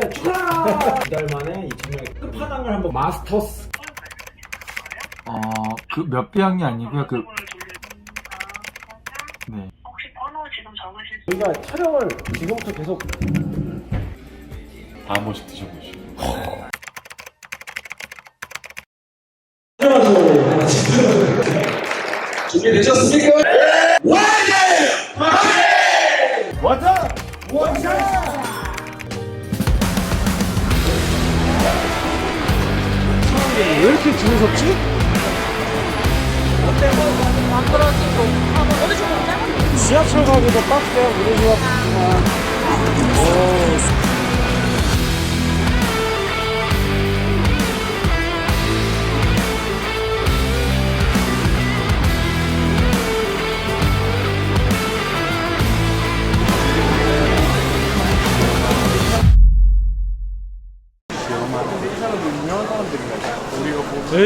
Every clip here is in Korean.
두달 만에 2,000명의 끝판왕을 한번 마스터스 어, 그몇 병이 아니고요. 그, 네. 혹시 번호 지금 적으실 수 저희가 촬영을 지금부터 계속 다 한 번씩 드셔보시고. 준비되셨습니까? 왜 이렇게 줄을 섰지? 지하철 가기도 빡세요 우리 집 앞이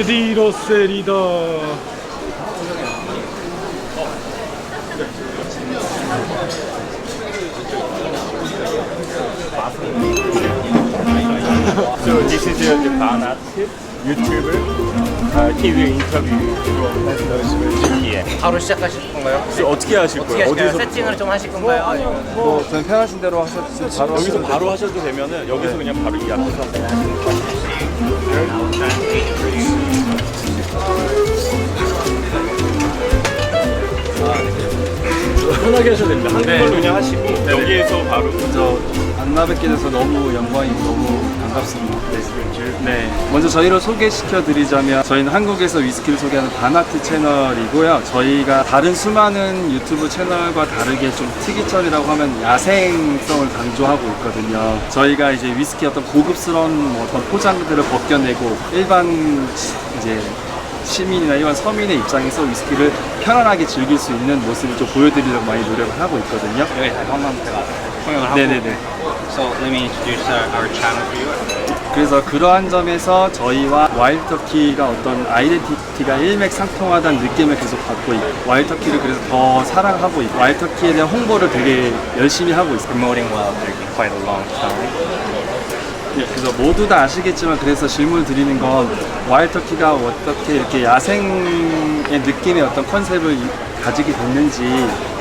지만 에디 러셀이다 So this is uh, the Banat YouTuber uh, TV interview from here. 바로 시작하실 건가요? 어떻게 하실 어떻게 거예요? 하실까요? 세팅을 좀 하실 건가요? 아니면 뭐 저는 편하신 대로 하셔도 바로 여기서 바로 하셔도 되면은 여기서 그냥 바로 이 앞에서 편하게 하셔도 됩니다 한국말로 그냥 하시고 여기에서 바로 먼저 만나 뵙게 돼서 너무 영광이고 너무 반갑습니다. 네. 먼저 저희를 소개시켜 드리자면 저희는 한국에서 위스키를 소개하는 바나트 채널이고요. 저희가 다른 수많은 유튜브 채널과 다르게 좀 특이점이라고 하면 야생성을 강조하고 있거든요. 저희가 이제 위스키 어떤 고급스러운 뭐 어떤 포장들을 벗겨내고 일반 시- 이제 시민이나 일반 서민의 입장에서 위스키를 편안하게 즐길 수 있는 모습을 좀 보여드리려고 많이 노력을 하고 있거든요. 여기 한번제가 통역을 하고 네네네. So let me introduce our channel for you. 그래서 그러한 점에서 저희와 와일드터키가 어떤 아이덴티티가 일맥상통하다는 느낌을 계속 받고 있고 와일드터키를 그래서 더 사랑하고 있고 와일드터키에 대한 홍보를 되게 열심히 하고 있습니다. Promoting Wild Turkey quite a long time. 예, 그래서 모두 다 아시겠지만 그래서 질문 드리는 건 와일드터키가 어떻게 이렇게 야생의 느낌의 어떤 컨셉을 이- 가지게 됐는지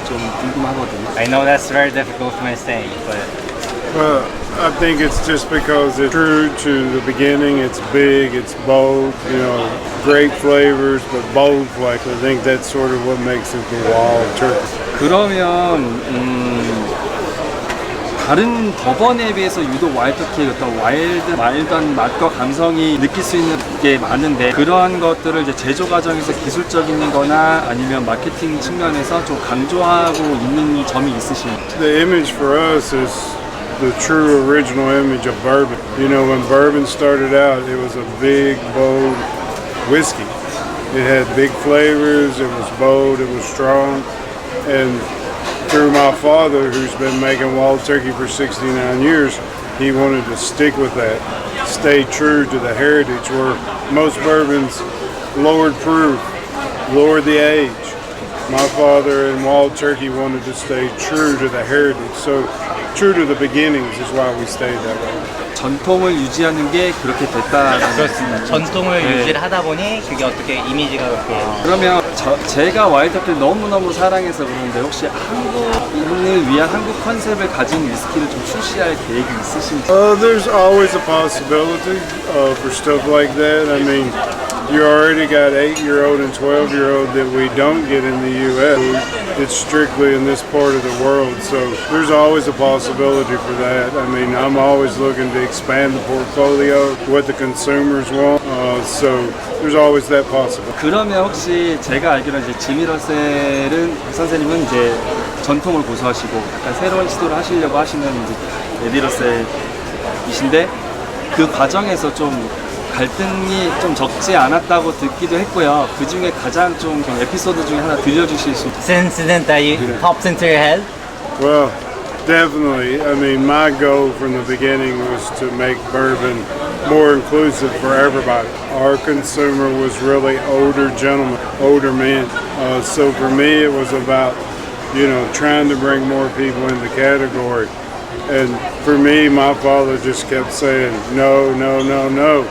좀 궁금하거든요. I know that's very difficult for me to say, but Well, I think it's just because it's true to the beginning. It's big, it's bold, you know, great flavors, but bold flavors. I think that's sort of what makes it the wild turkey. 그러면 음, 다른 버번에 비해서 유독 와일드키의 어떤 와일드, 와일드한 맛과 감성이 느낄 수 있는 게 많은데 그러한 것들을 이제 제조 과정에서 기술적인 거나 아니면 마케팅 측면에서 좀 강조하고 있는 점이 있으신가요? The image for us is the true original image of bourbon. You know, when bourbon started out, it was a big, bold whiskey. It had big flavors, it was bold, it was strong, and through my father, who's been making wild turkey for 69 years, he wanted to stick with that, stay true to the heritage where most bourbons lowered proof, lowered the age. My father and wild turkey wanted to stay true to the heritage, so true to the beginnings is why we stayed that way. 전통을 유지하는 게 그렇게 됐다는 그렇습니다. 전통을 네. 유지를 하다 보니 그게 어떻게 이미지가 그렇게 그러면 저, 제가 와일드키를 너무너무 사랑해서 그러는데 혹시 한국인을 위한 한국 컨셉을 가진 위스키를 좀 출시할 계획이 있으신지 Uh, there's always a possibility uh, for stuff like that. I mean, you already got eight-year-old and twelve-year-old that we don't get in the U.S. It's strictly in this part of the world, so there's always a possibility for that. I mean, I'm always looking to expand the portfolio, what the consumers want. Uh, so there's always that possibility. 그러면 혹시 제가 알기로는 이제 지미 러셀은 선생님은 이제 전통을 고수하시고 약간 새로운 시도를 하시려고 하시는 이제 에디 러셀이신데 그 과정에서 좀 갈등이 좀 적지 않았다고 듣기도 했고요. 그 중에 가장 좀 에피소드 중에 하나 들려주실 수 있어요? It's incident that you pops into your head. Well, definitely. I mean, my goal from the beginning was to make bourbon more inclusive for everybody. Our consumer was really older gentlemen, older men. Uh, so for me, it was about, you know, trying to bring more people in the category. And for me, my father just kept saying, no, no, no, no.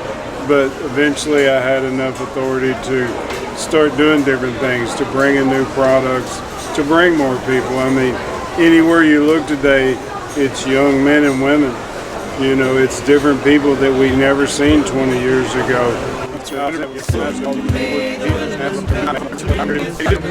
but eventually I had enough authority to start doing different things, to bring in new products, to bring more people. I mean, anywhere you look today, it's young men and women. You know, it's different people that we never seen 20 years ago.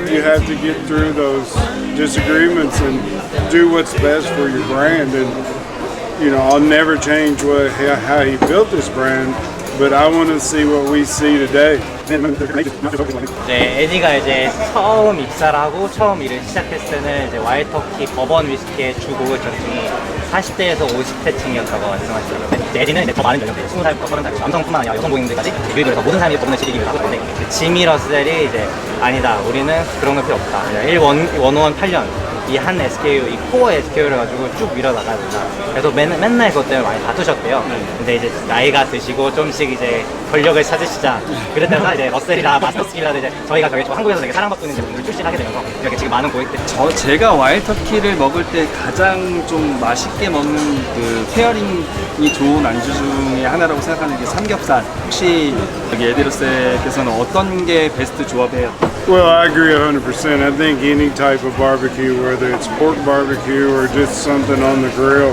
You have to get through those disagreements and do what's best for your brand. And you know, I'll never change what how he built this brand, but I want to see what we see today. 이제 에디가 이제 처음 입사를 하고 처음 일을 시작했을 때는 이제 와일터키 버번 위스키의 주 고객층이 40대에서 50대층이었다고 말씀하시더라고요. 이제 에디는 이제 더 많은 연령대, 20살부터 30살, 남성뿐만 아니라 여성 고객님들까지 유입을 해서 모든 사람이 버번을 즐기기를 하고 있는데 이제 지미 러셀이 이제 아니다, 우리는 그런 거 필요 없다. 1, 1, 8년 이 한 SKU, 이 코어 SKU를 가지고 쭉 밀어나가야 된다. 그래서 맨, 맨날 그것 때문에 많이 다투셨대요. 근데 이제 나이가 드시고 좀씩 이제 권력을 찾으시자. 그랬다가 이제 러셀이나 마스터스킬이라 이제 저희가 저희 한국에서 되게 사랑받고 있는 제품들을 출시하게 되면서 이렇게 지금 많은 고객들이 저 제가 와일터키를 먹을 때 가장 좀 맛있게 먹는 그 페어링이 좋은 안주 중에 하나라고 생각하는 게 삼겹살. 혹시 여기 에디로스께서는 어떤 게 베스트 조합이에요? Well, I agree 100%. I think any type of barbecue, whether it's pork barbecue or just something on the grill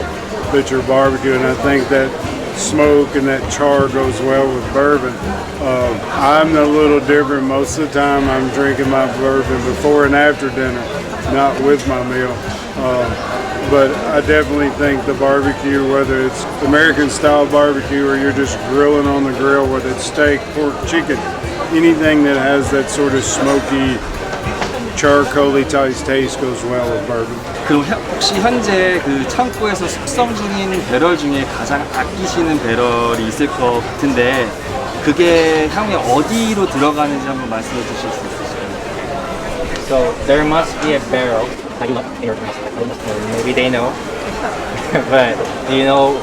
that you're barbecuing, I think that smoke and that char goes well with bourbon. Uh, I'm a little different. Most of the time, I'm drinking my bourbon before and after dinner, not with my meal. Uh, but I definitely think the barbecue, whether it's American style barbecue or you're just grilling on the grill, whether it's steak, pork, chicken, anything that has that sort of smoky, charcoaly type taste goes well with bourbon. 그럼 현- 혹시 현재 그 창고에서 숙성 중인 배럴 중에 가장 아끼시는 배럴이 있을 것 같은데 그게 향후에 어디로 들어가는지 한번 말씀해 주실 수 있으실까요? So there must be a barrel. I do not hear Maybe they know. but do you know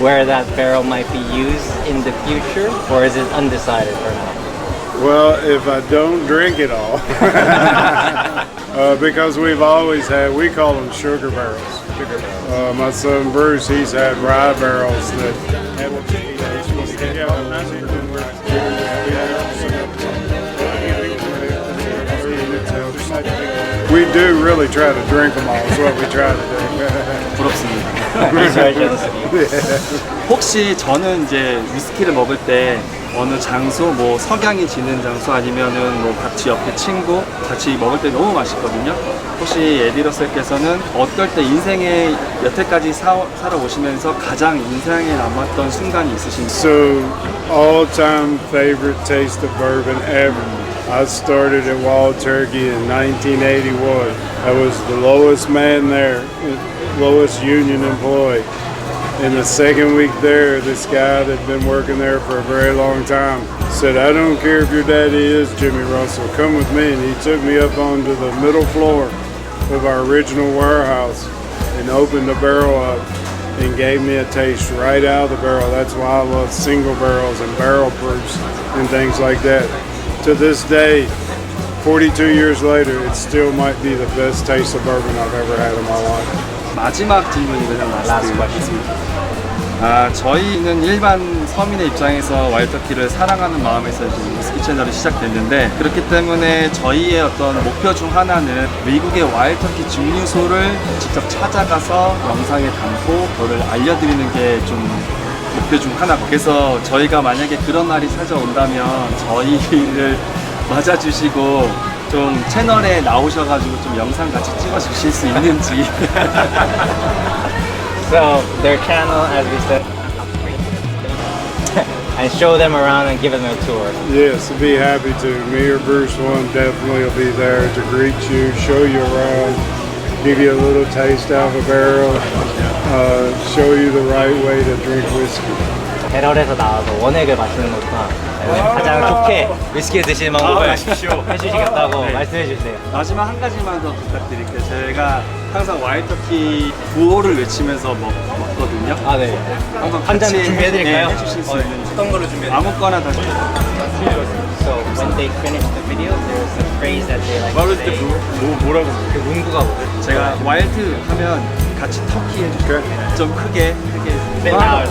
where that barrel might be used in the future? Or is it undecided for now? Well, if I don't drink it all, uh, because we've always had, we call them sugar barrels. Uh, my son Bruce, he's had rye barrels that have We do really try to drink them all. Is what we try to do. you. 혹시 저는 이제 위스키를 먹을 때 어느 장소, 뭐 석양이 지는 장소 아니면은 뭐 같이 옆에 친구 같이 먹을 때 너무 맛있거든요. 혹시 에디러셀께서는 어떨 때 인생에 여태까지 사, 살아오시면서 가장 인상에 남았던 순간이 있으신지? So, all-time favorite taste of bourbon ever. I started at Wild Turkey in 1981. I was the lowest man there, lowest union employee. In the second week there, this guy that had been working there for a very long time said, I don't care if your daddy is Jimmy Russell, come with me. And he took me up onto the middle floor of our original warehouse and opened the barrel up and gave me a taste right out of the barrel. That's why I love single barrels and barrel proofs and things like that. To this day, 42 years later, it still might be the best taste of bourbon I've ever had in my life. 마지막 질문이거든요. 라스트 아, 저희는 일반 서민의 입장에서 와일드터키를 사랑하는 마음에서 위스키 채널이 시작됐는데 그렇기 때문에 저희의 어떤 목표 중 하나는 미국의 와일드터키 증류소를 직접 찾아가서 영상에 담고 그거를 알려드리는 게좀 목표 중 하나. 그래서 저희가 만약에 그런 날이 찾아온다면 저희를 맞아주시고 좀 채널에 나오셔가지고 좀 영상 같이 찍어주실 수 있는지 So their channel, as we said, and show them around and give them a tour. Yes, I'd be happy to. Me or Bruce one definitely will be there to greet you, show you around, give you a little taste out of a barrel, uh, show you the right way to drink whiskey. 배럴에서 나와서 원액을 마시는 것과 가장 좋게 위스키를 드시는 방법을 해주시겠다고 말씀해 주세요. 마지막 한 가지만 더 부탁드릴게요. 제가 항상 와이터키 구호를 외치면서 먹, 먹거든요. 아, 네. 한번 한잔 같이 준비해드릴까요? 네, 해주실 수 어, 있는 어떤 걸로 준비해? 아무거나 다 So when they finish the video, there's a phrase that they like to say. 뭐 뭐라고? 그 문구가 뭐죠? 제가 와일드 하면 같이 터키 해주세요. 좀 크게 크게 Bit loud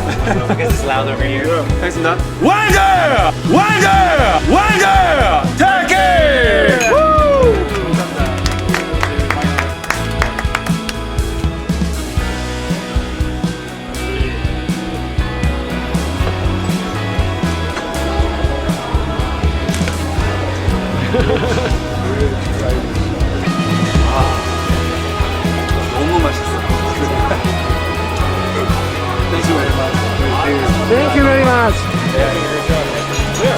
because it's loud over here. 하겠습니다. 완전! 완전! 터키! You much.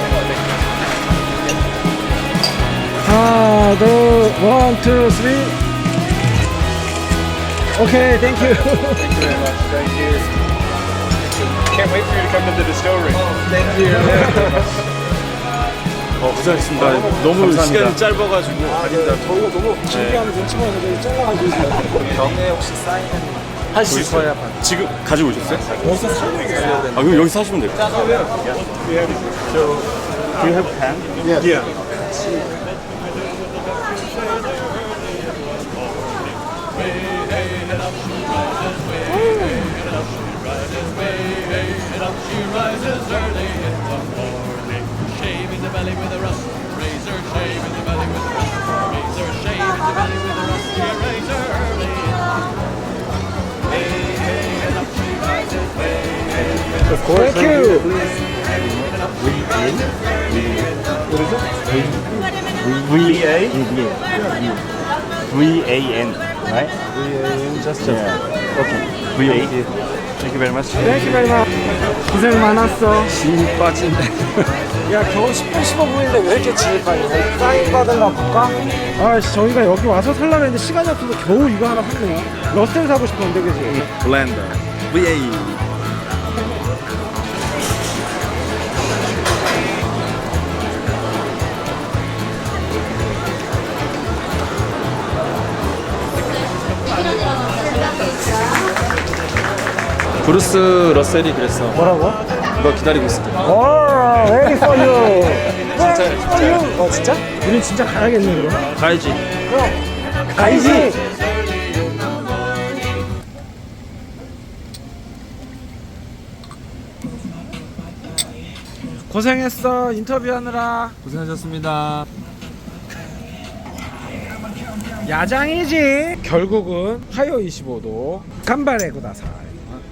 하나, 둘, 원, 투, 쓰리. 오케이, 땡큐. Thank you very much. Thank you. Can't wait for you to come to the distillery. 어, 고생하셨습니다. 너무 감사합니다. 시간이 짧아가지고. 저희가 너무 준비하는 눈치가 있는데 잘라가지고. 병에 혹시 사인은 할 수 있어야 지금 가지고 오셨어요? 여기서 살고 있어요. 아, 그럼 여기서 하시면 돼요. Do you have a pen? Yeah. Thank you. V A V A N, right? Just, Yeah. Okay. V A. Thank you very much. Thank you very much. 고생 많았어. 진 빠진데. 야, 겨우 10분 15분인데 왜 이렇게 진입 빨리? 사인 받으러 볼까? 아, 씨, 저희가 여기 와서 살려고 했는데 시간이 없어서 겨우 이거 하나 샀네요. 러셀 사고 싶었는데, 그지? 블렌더. VA. 브루스 러셀이 그랬어. 뭐라고? 너 기다리고 있을게. 오, ready for you. For you. 어, 진짜? 우린 진짜 가야겠네, 그럼. 가야지. 가야지. 고생했어, 인터뷰하느라. 고생하셨습니다. 야장이지. 결국은 하요 25도 간발의 구다사.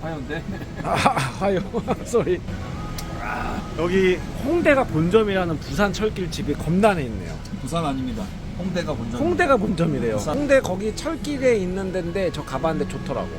하연데. 아, 하요. 쏘리. 여기 홍대가 본점이라는 부산 철길 집이 검단에 있네요. 부산 아닙니다. 홍대가 본점. 홍대가 본점이래요. 홍대 거기 철길에 있는 데인데 저 가봤는데 좋더라고.